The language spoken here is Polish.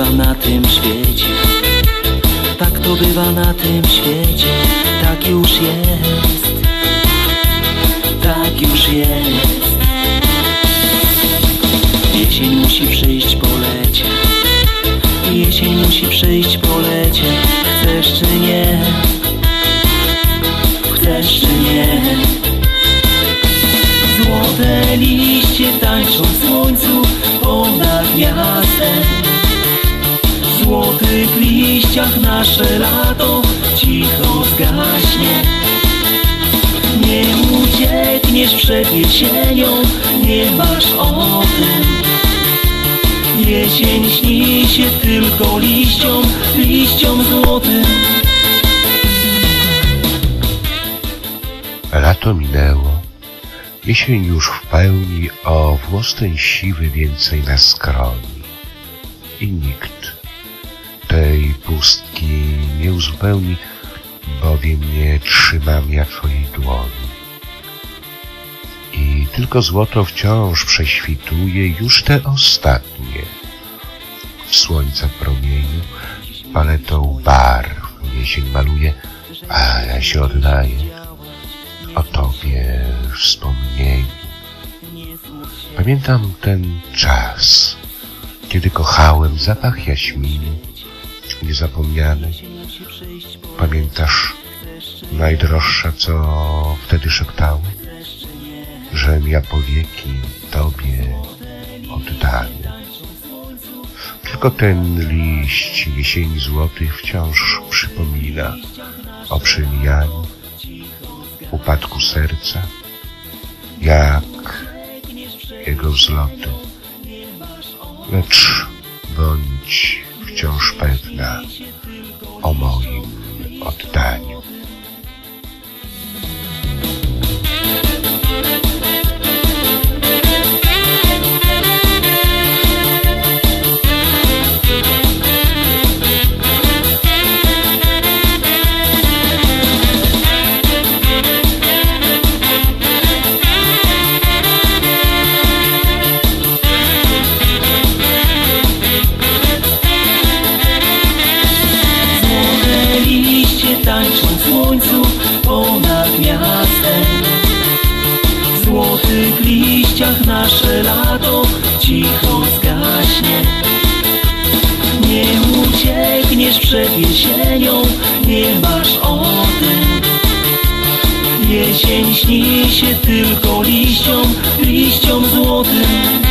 Tak na tym świecie Tak to bywa na tym świecie. Tak już jest. Tak już jest. Jesień musi przyjść po lecie. Jesień musi przyjść po lecie. Chcesz czy nie? Chcesz czy nie? Złote liście tańczą w słońcu ponad miastem. W złotych liściach nasze lato cicho zgaśnie. Nie uciekniesz przed jesienią, nie masz o tym. Jesień śni się tylko liściom, liściom złotym. Lato minęło, jesień już w pełni, o włos ten siwy więcej nas kroni. I nikt pustki nie uzupełni, bowiem nie trzymam ja twojej dłoni. I tylko złoto wciąż prześwituje już te ostatnie. W słońca promieniu paletą barw jesień maluje, a ja się oddaję o tobie wspomnieniu. Pamiętam ten czas, kiedy kochałem zapach jaśminu, niezapomniany. Pamiętasz najdroższa, co wtedy szeptały? Żem ja powieki tobie oddany. Tylko ten liść jesieni złotych wciąż przypomina o przemijaniu upadku serca, jak jego wzloty. Lecz bądź wciąż pewna o moim oddaniu. Złote cicho zgaśnie. Nie uciekniesz przed jesienią, nie masz o tym. Jesień śni się tylko liściom, liściom złotym